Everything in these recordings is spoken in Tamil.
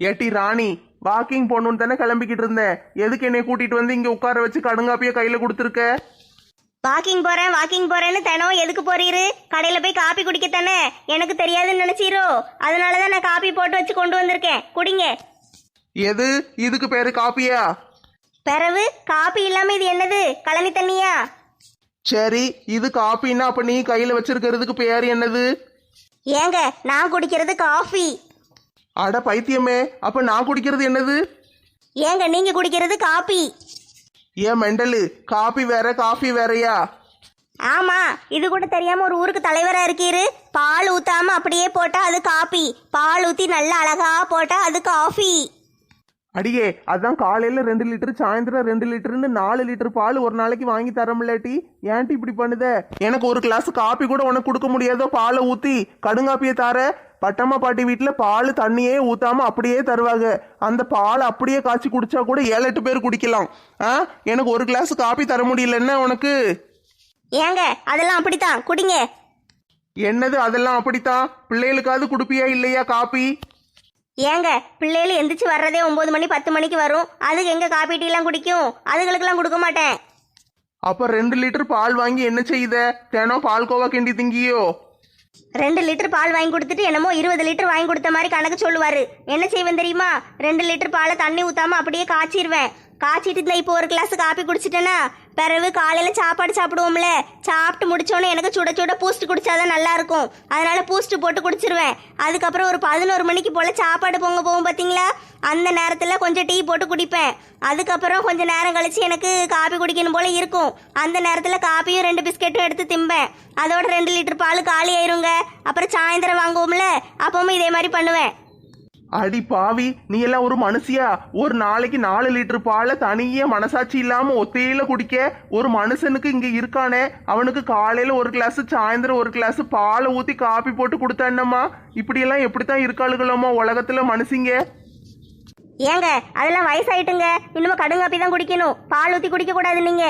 ஏட்டி ராணி வாக்கிங் போகணுன்னு தானே கிளம்பிக்கிட்டு இருந்தேன். எதுக்கு என்னை கூட்டிட்டு வந்து இங்க உட்கார வச்சு கடுங்காப்பிய கையில கொடுத்துருக்க? வாக்கிங் போறேன் வாக்கிங் போறேன்னு தினம் எதுக்கு போறீரு? கடையில போய் காப்பி குடிக்கத்தானே எனக்கு தெரியாதுன்னு நினைச்சீரோ? அதனால தான் நான் காப்பி போட்டு வச்சு கொண்டு வந்திருக்கேன். குடிங்க. எது? இதுக்கு பேரு காப்பியா? பிறவு காப்பி இல்லாம இது என்னது? கழனி தண்ணியா? சரி இது காப்பின்னா அப்ப நீ கையில வச்சிருக்கிறதுக்கு பேர் என்னது? ஏங்க நான் குடிக்கிறது காஃபி. அட பைத்தியமே அப்ப நான் குடிக்கிறது என்னது? ஏங்க நீங்க குடிக்கிறது காப்பி ஏன் மெண்டலு? காப்பி வேற காஃபி வேறயா? ஆமா இது கூட தெரியாம ஒரு ஊருக்கு தலைவரா இருக்கீரு. பால் ஊத்தாம அப்படியே போட்டா அது காப்பி பால் ஊத்தி நல்லா அழகா போட்டா அது காஃபி. அடியே அதான் காலையில ரெண்டு லிட்டர் சாயந்தரம் ரெண்டு லிட்டர்னு நாலு லிட்டர் பால் ஒரு நாளைக்கு வாங்கி தரமில்லாட்டி ஏன்டி இப்படி பண்ணுத? எனக்கு ஒரு கிளாஸ் காப்பி கூட உனக்கு கொடுக்க முடியாதோ? பாலை ஊத்தி கடுங்காப்பியை தார. பட்டம்மா பாட்டி வீட்டில் பால் தண்ணியே ஊத்தாம அப்படியே தருவாங்க. அந்த பால் அப்படியே காய்ச்சி குடிச்சா கூட ஏழு எட்டு பேர் குடிக்கலாம். ஆ? எனக்கு ஒரு கிளாஸ் காப்பி தர முடியலன்னா உனக்கு? ஏங்க அதெல்லாம் அப்படித்தான். குடிங்க. என்னது அதெல்லாம் அப்படித்தான்? பிள்ளைகளுக்காவது குடுப்பியா இல்லையா காப்பி ஏங்க பிள்ளைகள் எந்திரிச்சு வர்றதே ஒன்பது மணி பத்து மணிக்கு வரும். அதுக்கு எங்க காப்பி டீ எல்லாம் குடிக்கும்? அதுகளுக்கெல்லாம் கொடுக்க மாட்டேன். அப்ப ரெண்டு லிட்டர் பால் வாங்கி என்ன செய்த? தினம் பால்கோவா கிண்டி திங்கியோ? ரெண்டு லிட்டர் பால் வாங்கி கொடுத்துட்டு என்னமோ இருபது லிட்டர் வாங்கி கொடுத்த மாதிரி கணக்கு சொல்லுவாரு. என்ன செய்வேன் தெரியுமா? ரெண்டு லிட்டர் பாலை தண்ணி ஊத்தாம அப்படியே காய்ச்சிருவேன். காய்ச்சிட்டு இந்த இப்போ ஒரு கிளாஸ் காப்பி குடிச்சிட்டேன்னா பிறகு காலையில சாப்பாடு சாப்பிடுவோம்ல. சாப்பிட்டு முடிச்சோன்னே எனக்கு சுட சுட பூஸ்ட் குடிச்சாதான் நல்லா இருக்கும் அதனால பூஸ்ட் போட்டு குடிச்சிருவேன். அதுக்கப்புறம் ஒரு பதினோரு மணிக்கு போல சாப்பாடு பொங்க போகும் பாத்தீங்களா? அந்த நேரத்தில் கொஞ்சம் டீ போட்டு குடிப்பேன். அதுக்கப்புறம் கொஞ்சம் நேரம் கழிச்சு எனக்கு காப்பி குடிக்கணும் போல இருக்கும். அந்த நேரத்தில் காப்பியும் ரெண்டு பிஸ்கெட்டும் எடுத்து திம்பேன். அதோட ரெண்டு லிட்டர் பால் காலி ஆயிருங்க. அப்புறம் சாயந்தரம் வாங்குவோம்ல. அப்பவும் இதே மாதிரி பண்ணுவேன். அடி பாவி நீ எல்லாம் ஒரு மனுஷியா? ஒரு நாளைக்கு நாலு லிட்டர் பாலை தனியே மனசாட்சி இல்லாம ஒத்தையில குடிக்க? ஒரு மனுஷனுக்கு இங்க இருக்கானே? அவனுக்கு காலையில ஒரு கிளாஸ் சாயந்தரம் ஒரு கிளாஸ் பாலை ஊத்தி காப்பி போட்டு கொடுத்தான்னம்மா இப்படியெல்லாம் எப்படித்தான் இருக்காளுகளோமா உலகத்துல மனுஷிங்க? ஏங்க அதெல்லாம் வயசாயிட்டுங்க. இன்னும் கடுங்காப்பி தான் குடிக்கணும். பால் ஊற்றி குடிக்க கூடாது நீங்க.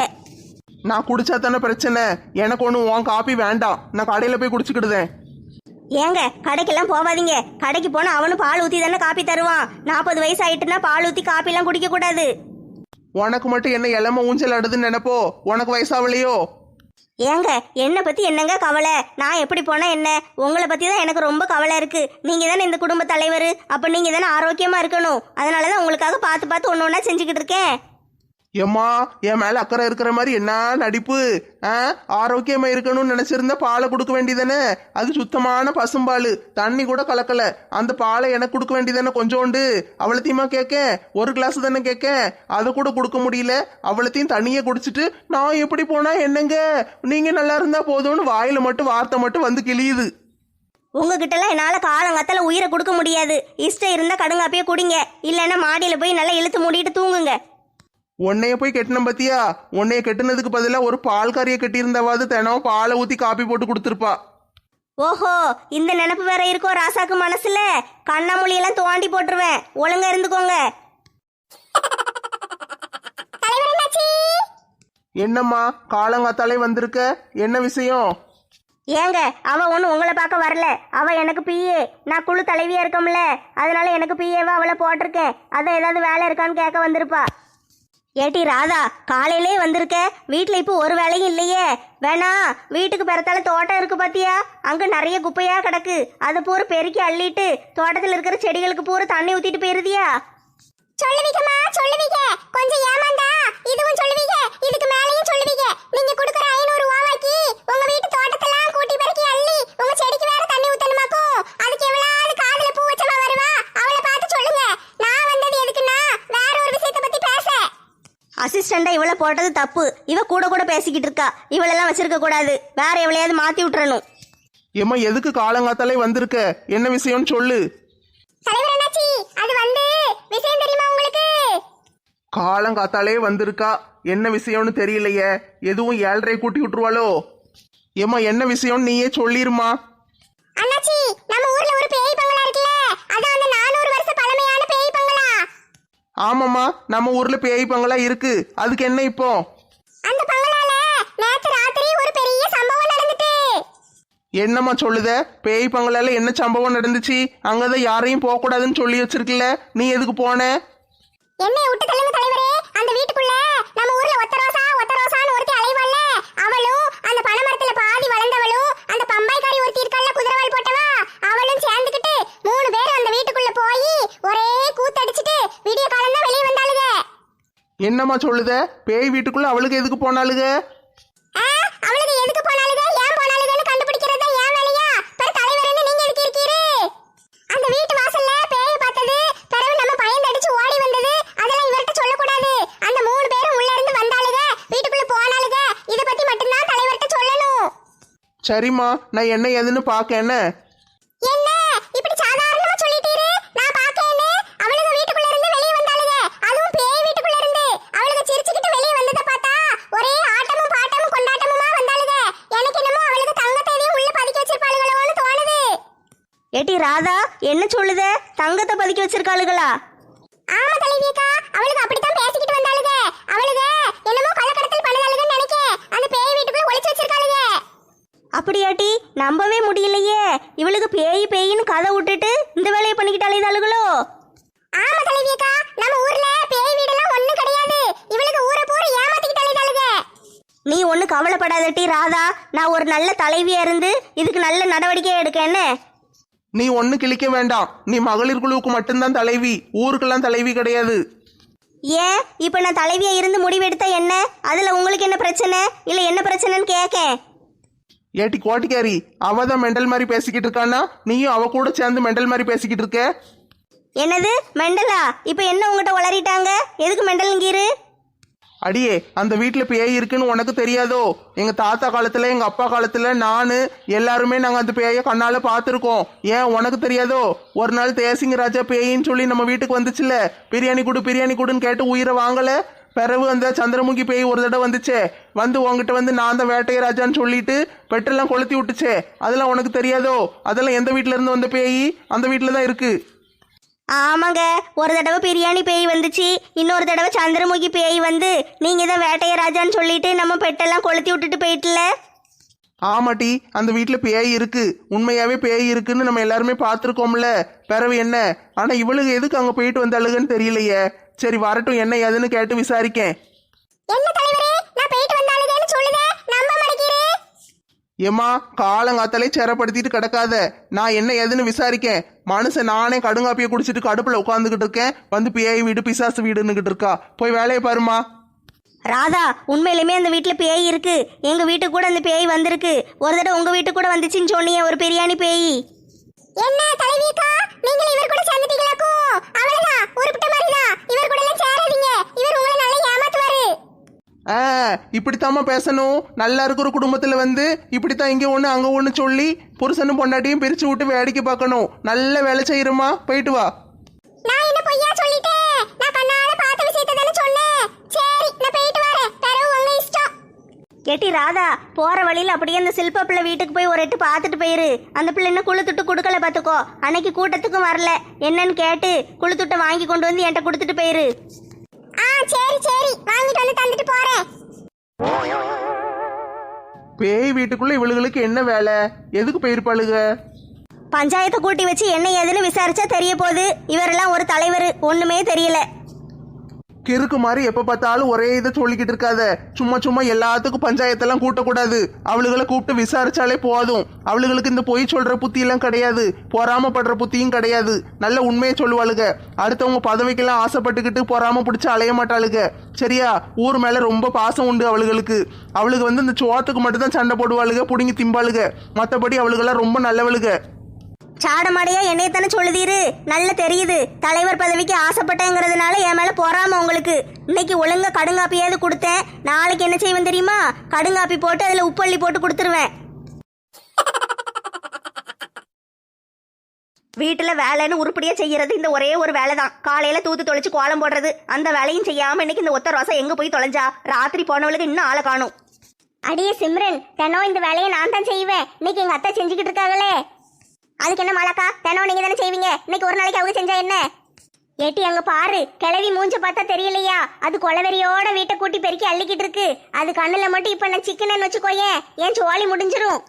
நான் குடிச்சா தானே பிரச்சனை. எனக்கு ஒன்று உன் காப்பி வேண்டாம். நான் கடையில போய் குடிச்சுக்கிடுதேன். ஏங்க கடைக்கெல்லாம் போகாதீங்க கடைக்கு போனா அவனும் பால் ஊற்றி தானே காப்பி தருவான். நாற்பது வயசு ஆயிட்டுனா பால் ஊற்றி காப்பிலாம் குடிக்க கூடாது. உனக்கு மட்டும் என்ன இளம ஊஞ்சல் அடுதுன்னு நினைப்போ? உனக்கு வயசாவலையோ? ஏங்க என்னை பத்தி என்னங்க கவலை? நான் எப்படி போனா என்ன? உங்களை பத்தி தான் எனக்கு ரொம்ப கவலை இருக்கு. நீங்க தானே இந்த குடும்ப தலைவர். அப்ப நீங்க தானே ஆரோக்கியமா இருக்கணும். அதனால தான் உங்களுக்காக பார்த்து பார்த்து ஒன்று ஒன்றா செஞ்சுக்கிட்டு இருக்கேன். ஏம்மா என் மேல அக்கறை இருக்கிற மாதிரி என்ன நடிப்பு? ஆ? ஆரோக்கியமா இருக்கணும்னு நினைச்சிருந்தா பாலை கொடுக்க வேண்டியதானே அது சுத்தமான பசும்பால். தண்ணி கூட கலக்கல. அந்த பாலை எனக்கு கொடுக்க வேண்டியதானே கொஞ்சோண்டு? அவ்வளத்தையுமா கேட்க ஒரு கிளாஸ் தானே கேட்க அதை கூட கொடுக்க முடியல. அவ்வளத்தையும் தண்ணியை குடிச்சிட்டு நான் எப்படி போனா என்னங்க? நீங்க நல்லா இருந்தா போதும்னு வாயில மட்டும் வார்த்தை மட்டும் வந்து கிழியுது. உங்ககிட்டலாம் என்னால் காலங்காத்தால உயிரை கொடுக்க முடியாது. இஷ்டம் இருந்தால் கடுங்காப்பியே குடிங்க. இல்லைன்னா மாடியில் போய் நல்லா இழுத்து மூடிட்டு தூங்குங்க. உன்னைய போய் கெட்டின பத்தியா? உன்னைய கெட்டினதுக்கு பதிலாக ஒரு பால் கறியை கட்டியிருந்தாவது தினம் பாலை ஊற்றி காப்பி போட்டு கொடுத்துருப்பா. ஓஹோ இந்த நினப்பு வேற இருக்கோ ராசாக்கு மனசுல? கண்ணாமொழியெல்லாம் தோண்டி போட்டுருவேன். ஒழுங்கா இருந்துக்கோங்க. என்னம்மா காலங்காத்தாலே வந்திருக்க? என்ன விஷயம்? ஏங்க அவ ஒன்றும் உங்களை பார்க்க வரல. அவ எனக்கு பிஏ நான் குழு தலைவியா இருக்கோம்ல. அதனால எனக்கு பிஏவா அவளை போட்டிருக்கேன். அதான் ஏதாவது வேலை இருக்கான்னு கேட்க வந்திருப்பா. ஏட்டி ராதா காலையிலே வந்திருக்க. வீட்டில் இப்போ ஒரு வேலையும் இல்லையே. வேணா வீட்டுக்கு பிறத்தால தோட்டம் இருக்கு பாத்தியா? அங்க நிறைய குப்பையா கிடக்கு. அதை பூரா பெருக்கி அள்ளிட்டு தோட்டத்தில் இருக்கிற செடிகளுக்கு பூரா தண்ணி ஊத்திட்டு போயிருதியா? சொல்லுவீங்கம்மா சொல்லுவீங்க கொஞ்சம் ஏமாந்தா. இதுவும் சொல்லுவீங்க இதுக்கு மேலேயும் சொல்லுவீங்க நீங்க கொடுக்குற ஐநூறு ரூபாய்க்கு உங்க வீட்டு தோட்டத்தெல்லாம் கூட்டி பெருக்கி அள்ளி உங்க செடிக்கு வேற தண்ணி ஊத்தணுமாக்கும் அதுக்கு எவ்வளவு காதுல பூ வச்சமா வருவா அவளை பார்த்து சொல்லுங்க நான் வந்தது எதுக்குன்னா வேற ஒரு விஷயத்தை பத்தி பேச அசிஸ்டண்டா இவளை போட்டது தப்பு. இவ கூட கூட பேசிக்கிட்டு இருக்கா. இவளெல்லாம் வச்சிருக்க கூடாது. வேற எவளையாவது மாத்தி விட்டுறணும். ஏம்மா எதுக்கு காலங்காத்தாலே வந்திருக்க? என்ன விஷயம்னு சொல்லு. தலைவர் என்னாச்சி அது வந்து விஷயம் தெரியுமா உங்களுக்கு? காலங்காத்தாலே வந்திருக்கா. என்ன விஷயம்னு தெரியலையே. எதுவும் ஏழரை கூட்டி விட்டுருவாளோ? ஏம்மா என்ன விஷயம்னு நீயே சொல்லிருமா அண்ணாச்சி நம்ம ஊர்ல ஒரு பேய் பங்களா இருக்குல்ல அதான் அந்த நானூறு வருஷ பழமையான பேய் பங்களா ஆமாம்மா நம்ம ஊர்ல பேய் பங்களா இருக்கு. அதுக்கு என்ன இப்போ? அந்த பங்களால நேத்து ராத்திரி ஒரு பெரிய சம்பவம் நடந்துட்டு. என்னம்மா சொல்லுத? பேய் பங்களால என்ன சம்பவம் நடந்துச்சு? அங்கதான் யாரையும் போக கூடாதுன்னு சொல்லி வச்சிருக்கல. நீ எதுக்கு போன? என்னை விட்டு தள்ளுங்க தலைவரே. அந்த வீட்டுக்குள்ள நம்ம ஊர்ல ஒத்த ரோசா ஒத்த ரோசான்னு ஒருத்தி அலைவாள்ல. அவளும் அந்த பனைமரத்துல பாதி வளர்ந்தவளும் அந்த பம்பாய்க்காரி ஒருத்தி இருக்கல்ல குதிரவால் போட்டவா அவளும் சேர்ந்துக்கிட்டு மூணு பேர் அந்த வீட்டுக்குள்ள போய் ஒரே கூத்தடிச்சிட்டு விடிய காலம் தான் வெளியே வந்தாளுங்க என்னம்மா சொல்லுத? பேய் வீட்டுக்குள்ள அவளுக்கு எதுக்கு போனாளுக? ஆ, அவளுக்கு எதுக்கு போனாளுங்க ஏன் போனாளுங்கன்னு கண்டுபிடிக்கிறது தான் ஏன் வேலையா? பெரு தலைவர்னு நீங்க எதுக்கு இருக்கீரு அந்த வீட்டு வாசல்ல பேயை பார்த்தது பிறகு நம்ம பயந்து அடிச்சு ஓடி வந்தது அதெல்லாம் இவர்கிட்ட சொல்லக்கூடாது. அந்த மூணு பேரும் உள்ள இருந்து வந்தாளுங்க வீட்டுக்குள்ள போனாளுங்க இத பத்தி மட்டும்தான் தலைவர்கிட்ட சொல்லணும். சரிம்மா நான் என்ன ஏதுன்னு பார்க்க என்ன இப்படி சாதாரணமா சொல்லிட்டீரு நான் பாக்கேன்னு அவளுங்க வீட்டுக்குள்ள இருந்து வெளிய வந்தாளுங்க அதுவும் பேய் வீட்டுக்குள்ள இருந்து அவளுங்க சிரிச்சுக்கிட்டு வெளிய வந்தத பார்த்தா ஒரே ஆட்டமும் பாட்டமும் கொண்டாட்டமுமா வந்தாளுங்க எனக்கு என்னமோ அவளுக்கு தங்கத்தை எதையும் உள்ள பதுக்கி வச்சிருப்பாளுகளோன்னு தோணுது ஏட்டி ராதா என்ன சொல்லுத? தங்கத்தை பதுக்கி வச்சிருக்காளுகளா? ஆமா தலைவியக்கா அவளுக்கு அப்படித்தான் பேசிக்கிட்டு வந்தாளுங்க அவளுங்க என்னமோ கள்ளக்கடத்தல் பண்ணதாளுங்கன்னு நினைக்க. அந்த பேய் வீட்டுக்குள்ள ஒளிச்சு வச்சிருக்காளுங்க அப்படியாட்டி நம்பவே முடியலையே. இவளுக்கு பேய் பேயின்னு கதை விட்டுட்டு இந்த வேலையை பண்ணிக்கிட்டாலே இதாளுகளோ ஆமா தலைவியக்கா நம்ம ஊர்ல பேய் வீடெல்லாம் ஒண்ணும் கிடையாது. இவளுக்கு ஊரை பூரா ஏமாத்திக்கிட்டாளுங்க நீ ஒன்றும் கவலைப்படாதட்டி ராதா. நான் ஒரு நல்ல தலைவியா இருந்து இதுக்கு நல்ல நடவடிக்கை எடுக்க என்ன? நீ ஒண்ணு கிழிக்க வேண்டாம். நீ மகளிர் குழுவுக்கு மட்டும்தான் தலைவி. ஊருக்கெல்லாம் தலைவி கிடையாது. ஏன்? இப்போ நான் தலைவியா இருந்து முடிவெடுத்தா என்ன? அதில் உங்களுக்கு என்ன பிரச்சனை? இல்லை என்ன பிரச்சனைன்னு கேட்கேன் ஏட்டி கோட்டிக்காரி அவ தான் மெண்டல் மாதிரி பேசிக்கிட்டு இருக்கானா? நீயும் அவ கூட சேர்ந்து மெண்டல் மாதிரி பேசிக்கிட்டு இருக்க? என்னது? மெண்டலா? இப்போ என்ன உங்ககிட்ட உளறிட்டாங்க? எதுக்கு மெண்டலுங்கீரு அடியே அந்த வீட்டில் பேய் இருக்குன்னு உனக்கு தெரியாதோ? எங்க தாத்தா காலத்துல எங்க அப்பா காலத்துல நானு எல்லாருமே நாங்க அந்த பேயை கண்ணால பார்த்துருக்கோம். ஏன் உனக்கு தெரியாதோ? ஒரு நாள் தேசிங்க ராஜா பேயின்னு சொல்லி நம்ம வீட்டுக்கு வந்துச்சுல்ல? பிரியாணி கொடு பிரியாணி கொடுன்னு கேட்டு உயிரை வாங்கல. பிறகு அந்த சந்திரமுகி பேய் ஒரு தடவை வந்துச்சே. வந்து உங்ககிட்ட வந்து நான் தான் வேட்டையராஜான்னு சொல்லிட்டு பெட்டெல்லாம் கொளுத்தி விட்டுச்சே. அதெல்லாம் உனக்கு தெரியாதோ? அதெல்லாம் எந்த வீட்ல இருந்து வந்த பேய்? அந்த வீட்டில் தான் இருக்கு. ஆமாங்க ஒரு தடவை பிரியாணி பேய் வந்துச்சு இன்னொரு தடவை சந்திரமுகி பேய் வந்து நீங்கள் தான் வேட்டைய ராஜான்னு சொல்லிட்டு நம்ம பெட்டெல்லாம் கொளுத்தி விட்டுட்டு போயிட்டுல? ஆமாட்டி அந்த வீட்டில் பேய் இருக்கு. உண்மையாவே பேய் இருக்குன்னு நம்ம எல்லாருமே பார்த்துருக்கோம்ல. பிறவு என்ன? ஆனா இவளுக்கு எதுக்கு அங்க போயிட்டு வந்தாளுகன்னு தெரியலையே. சரி வரட்டும் என்ன ஏதுன்னு கேட்டு விசாரிக்கேன். என்ன தலைவரே நான் போயிட்டு வந்தாளுங்கன்னு சொல்லுதே நம்ப மாட்டேங்கிறே ஏம்மா காலங்காத்தாலே சேரப்படுத்திட்டு கிடக்காத. நான் என்ன ஏதுன்னு விசாரிக்கேன். மனுஷன் நானே கடுங்காப்பியை குடிச்சிட்டு கடுப்புல உட்காந்துக்கிட்டு இருக்கேன். வந்து பேய் வீடு பிசாசு வீடுன்னுகிட்டு இருக்கா. போய் வேலையை பாருமா ராதா உண்மையிலுமே அந்த வீட்டில் பேய் இருக்கு. எங்கள் வீட்டுக்கு கூட அந்த பேய் வந்திருக்கு. ஒரு தடவை உங்கள் வீட்டுக்கு கூட வந்துச்சுன்னு சொன்னியே ஒரு பிரியாணி பேய். என்ன தலைவியக்கா நீங்கள் இவர் கூட சேர்ந்துட்டீங்களாக்கும் அவ்வளவுதான் உருப்பிட்ட மாதிரி தான் இவர் கூட எல்லாம் சேராதீங்க இவர் உங்களை நல்லா ஏமாத்துவாரு ஆ இப்படித்தாம்மா பேசணும். நல்லா இருக்கிற குடும்பத்துல வந்து இப்படித்தான் இங்க ஒண்ணு அங்க ஒண்ணு சொல்லி புருஷனும் பொண்டாட்டியும் பிரிச்சு விட்டு வேடிக்கை பார்க்கணும். நல்ல வேலை செய்யறமா போயிட்டு வா. நான் என்ன பொய்யா சொல்லிட்டேன் நான் கண்ணால பார்த்த விஷயத்தை தானே சொன்னேன். சரி நான் போயிட்டு வரேன். பிறகு உங்க இஷ்டம். கேட்டி ராதா போகிற வழியில் அப்படியே அந்த சில்ப பிள்ளை வீட்டுக்கு போய் ஒரு எட்டு பார்த்துட்டு போயிரு. அந்த பிள்ளை இன்னும் குளுத்துட்டு கொடுக்கல பார்த்துக்கோ. அன்னைக்கு கூட்டத்துக்கும் வரல. என்னன்னு கேட்டு குளுத்துட்டை வாங்கி கொண்டு வந்து என்கிட்ட கொடுத்துட்டு போயிரு. ஆ சரி சரி. வாங்கிட்டு வந்து தந்துட்டு போறேன். பேய் வீட்டுக்குள்ள இவளுகளுக்கு என்ன வேலை? எதுக்கு போயிருப்பாளுக பஞ்சாயத்தை கூட்டி வச்சு என்ன ஏதுன்னு விசாரிச்சா தெரிய போகுது. இவரெல்லாம் ஒரு தலைவர். ஒண்ணுமே தெரியல. கிறுக்கு மாதிரி எப்ப பார்த்தாலும் ஒரே இதை சொல்லிக்கிட்டு இருக்காத. சும்மா சும்மா எல்லாத்துக்கும் பஞ்சாயத்தெல்லாம் கூட்டக்கூடாது. அவளுகளை கூப்பிட்டு விசாரிச்சாலே போதும். அவளுகளுக்கு இந்த பொய் சொல்ற புத்தி எல்லாம் கிடையாது. பொறாமப்படுற புத்தியும் கிடையாது. நல்ல உண்மையை சொல்லுவாளுக. அடுத்தவங்க பதவிக்கெல்லாம் ஆசைப்பட்டுக்கிட்டு பொறாம பிடிச்சி அலைய மாட்டாளுக. சரியா? ஊர் மேல ரொம்ப பாசம் உண்டு அவளுகளுக்கு. அவளுக்கு வந்து இந்த சோத்துக்கு மட்டும் தான் சண்டை போடுவாளுக புடுங்கி திம்பாளுக. மற்றபடி அவளுகெல்லாம் ரொம்ப நல்லவளுக. சாடமாடையா என்னைய தானே சொல்லுதீரு? நல்ல தெரியுது. தலைவர் பதவிக்கு ஆசைப்பட்டேங்கிறதுனால என் மேல பொறாம உங்களுக்கு. இன்னைக்கு ஒழுங்கா கடுங்காப்பியாவது கொடுத்தேன். நாளைக்கு என்ன செய்வேன் தெரியுமா? கடுங்காப்பி போட்டு அதுல உப்பள்ளி போட்டு கொடுத்துருவேன். வீட்டுல வேலைன்னு உருப்படியா செய்யறது இந்த ஒரே ஒரு வேலை தான் காலையில தூத்து தொலைச்சு கோலம் போடுறது. அந்த வேலையும் செய்யாம இன்னைக்கு இந்த ஒத்த ரோசா எங்க போய் தொலைஞ்சா? ராத்திரி போனவளுக்கு இன்னும் ஆளை காணும். அடியே சிம்ரன் தினம் இந்த வேலையை நான் தான் செய்வேன். இன்னைக்கு எங்க அத்தை செஞ்சுக்கிட்டு இருக்காங்களே. அதுக்கு என்ன மாலாக்கா? தினம் நீங்க தானே செய்வீங்க? இன்னைக்கு ஒரு நாளைக்கு அவங்க செஞ்சா என்ன? ஏட்டி அங்க பாரு கிளவி மூஞ்ச பார்த்தா தெரியலையா? அது கொலவெறியோட வீட்டை கூட்டி பெருக்கி அள்ளிக்கிட்டு இருக்கு. அது கண்ணுல மட்டும் இப்ப நான் சிக்கனன்னு வச்சுக்கோயேன். ஏன் சோழி முடிஞ்சிரும்.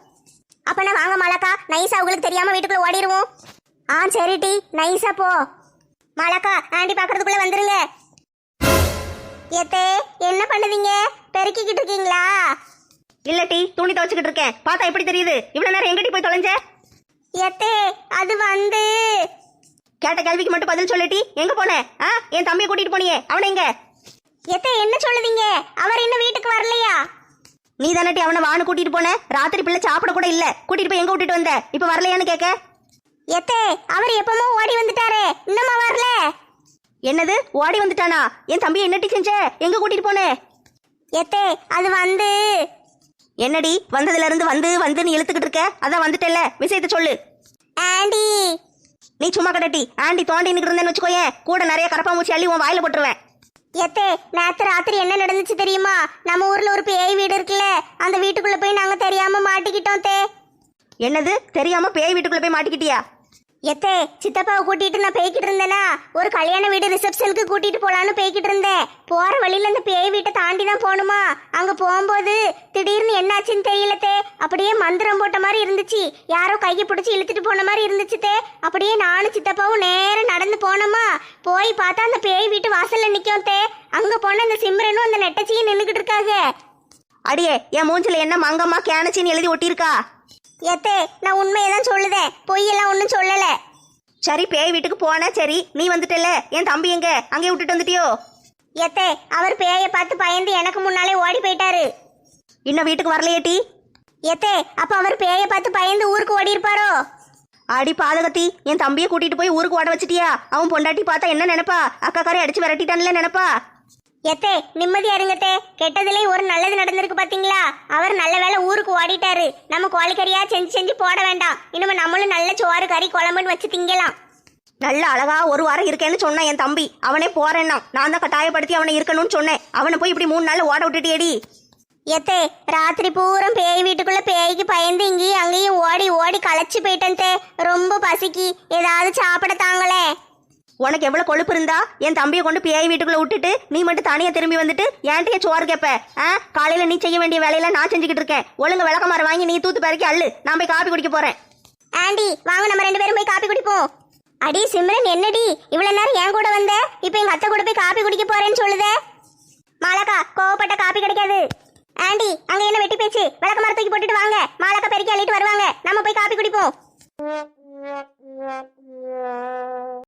அப்பனா வாங்க மாலாக்கா நைஸா உங்களுக்கு தெரியாம வீட்டுக்குள்ள ஓடிடுவோம் ஆ சரி டி நைஸா போ. மாலாக்கா ஆண்டி பாக்குறதுக்குள்ள வந்துருங்க. ஏத்தே என்ன பண்ணுவீங்க? பெருக்கிக்கிட்டு இருக்கீங்களா? இல்ல டி துணி துவச்சுக்கிட்டு இருக்கேன். பார்த்தா எப்படி தெரியுது? இவ்வளவு நேரம் எங்கடி போய் தொலைஞ்ச? ஏத்தே அது வந்து. கேட்ட கேள்விக்கு மட்டும் பதில் சொல்லிட்டி எங்க போன? ஆ என் தம்பியை கூட்டிட்டு போனியே. அவனை எங்க? ஏத்தே என்ன சொல்லுவீங்க அவர் இன்னும் வீட்டுக்கு வரலையா? நீ தானட்டி அவனை வானு கூட்டிட்டு போன? ராத்திரி பிள்ளை சாப்பிட கூட இல்ல. கூட்டிட்டு போய் எங்க விட்டுட்டு வந்த? இப்ப வரலையான்னு கேட்க ஏத்தே அவர் எப்பமோ ஓடி வந்துட்டாரே. இன்னுமா வரல? என்னது? ஓடி வந்துட்டானா? என் தம்பி என்னட்டி செஞ்ச? எங்க கூட்டிட்டு போன? ஏத்தே அது வந்து. என்னடி வந்ததுல இருந்து வந்து வந்து நீ இழுத்துக்கிட்டு இருக்க? அதான் வந்துட்டல விஷயத்தை சொல்லு. ஆண்டி. நீ சும்மா கடட்டி. ஆண்டி தோண்டி நிக்கிட்டு இருந்தேன்னு வச்சுக்கோயேன் கூட நிறைய கரப்பாம்பூச்சி அள்ளி உன் வாயில போட்டுருவேன். ஏத்தே நேத்து ராத்திரி என்ன நடந்துச்சு தெரியுமா? நம்ம ஊர்ல ஒரு பேய் வீடு இருக்குல்ல அந்த வீட்டுக்குள்ள போய் நாங்க தெரியாம மாட்டிக்கிட்டோம் தே. என்னது? தெரியாம பேய் வீட்டுக்குள்ள போய் மாட்டிக்கிட்டியா? எத்தே சித்தப்பாவை கூட்டிட்டு நான் பேய்கிட்டு இருந்தேனா? ஒரு கல்யாண வீடு ரிசப்ஷனுக்கு கூட்டிட்டு போலான்னு பேய்கிட்டு இருந்தேன். போற வழியில அந்த பேய் வீட்டை தாண்டி தான் போகணுமா அங்க போகும்போது திடீர்னு என்னாச்சுன்னு தெரியலத்தே அப்படியே மந்திரம் போட்ட மாதிரி இருந்துச்சு. யாரோ கையை பிடிச்சி இழுத்துட்டு போன மாதிரி இருந்துச்சு தே. அப்படியே நானும் சித்தப்பாவும் நேரம் நடந்து போனோமா? போய் பார்த்தா அந்த பேய் வீட்டு வாசல்ல நிக்கும் தே. அங்க போன அந்த சிம்ரனும் அந்த நெட்டச்சியும் நின்றுக்கிட்டு இருக்காங்க. அடியே என் மூஞ்சில என்ன மங்கம்மா கேனச்சின்னு எழுதி ஒட்டியிருக்கா? எத்தே நான் உண்மையை தான் சொல்லுதேன் பொய்யெல்லாம் ஒன்றும் சொல்லலை. சரி பேய் வீட்டுக்கு போன சரி. நீ வந்துட்டல என் தம்பி எங்க? அங்கேயே விட்டுட்டு வந்துட்டியோ? எத்தே அவர் பேயை பார்த்து பயந்து எனக்கு முன்னாலே ஓடி போயிட்டாரு. இன்னும் வீட்டுக்கு வரலையேட்டி எத்தே அப்ப அவர் பேயை பார்த்து பயந்து ஊருக்கு ஓடி இருப்பாரோ அடி பாதகத்தி என் தம்பியை கூட்டிட்டு போய் ஊருக்கு ஓட வச்சிட்டியா? அவன் பொண்டாட்டி பார்த்தா என்ன நினைப்பா? அக்காக்காரை அடிச்சு விரட்டிட்டான்ல நினைப்பா? எத்தே நிம்மதியா இருங்கத்தே கெட்டதுலயும் ஒரு நல்லது நடந்திருக்கு பாத்தீங்களா? அவர் நல்ல வேளை ஊருக்கு ஓடிட்டாரு. நம்ம கோழிக்கறியா செஞ்சு செஞ்சு போட வேண்டாம். இனிமே நம்மளும் நல்ல சோறு கறி குழம்புன்னு வச்சு திங்கலாம். நல்ல அழகா ஒரு வாரம் இருக்கேன்னு சொன்னான் என் தம்பி. அவனே போறேன்னா நான் தான் கட்டாயப்படுத்தி அவனை இருக்கணும்னு சொன்னேன். அவனை போய் இப்படி மூணு நாள் ஓட விட்டுட்டியேடி. எத்தே ராத்திரி பூரம் பேய் வீட்டுக்குள்ள பேய்க்கு பயந்து இங்கேயும் அங்கேயும் ஓடி ஓடி களைச்சு போயிட்டேன் ரொம்ப பசிக்கு. ஏதாவது சாப்பிட தாங்களே. உனக்கு எவ்வளவு கொழுப்பு இருந்தா என் தம்பியை கொண்டு பிஐ வீட்டுக்குள்ள விட்டுட்டு நீ மட்டும் தனியா திரும்பி வந்துட்டு ஏன்ட்டையே சோறு கேப்ப? ஆ? காலையில நீ செய்ய வேண்டிய வேலையில நான் செஞ்சுக்கிட்டு இருக்கேன். ஒழுங்கு விளக்கமாறு வாங்கி நீ தூத்து பறக்கி அள்ளு. நான் போய் காப்பி குடிக்க போறேன். ஆண்டி வாங்க நம்ம ரெண்டு பேரும் போய் காப்பி குடிப்போம். அடி சிம்ரன் என்னடி? இவ்வளவு நேரம் என் கூட வந்த? இப்போ எங்க அத்தை கூட போய் காப்பி குடிக்க போறேன்னு சொல்லுதே. மாலக்கா கோவப்பட்ட காப்பி கிடைக்காது. ஆண்டி அங்க என்ன வெட்டி பேச்சு? விளக்க மரத்துக்கு போட்டுட்டு வாங்க. மாலக்கா பெருக்கி அள்ளிட்டு வருவாங்க. நம்ம போய் காப்பி குடிப்போம்.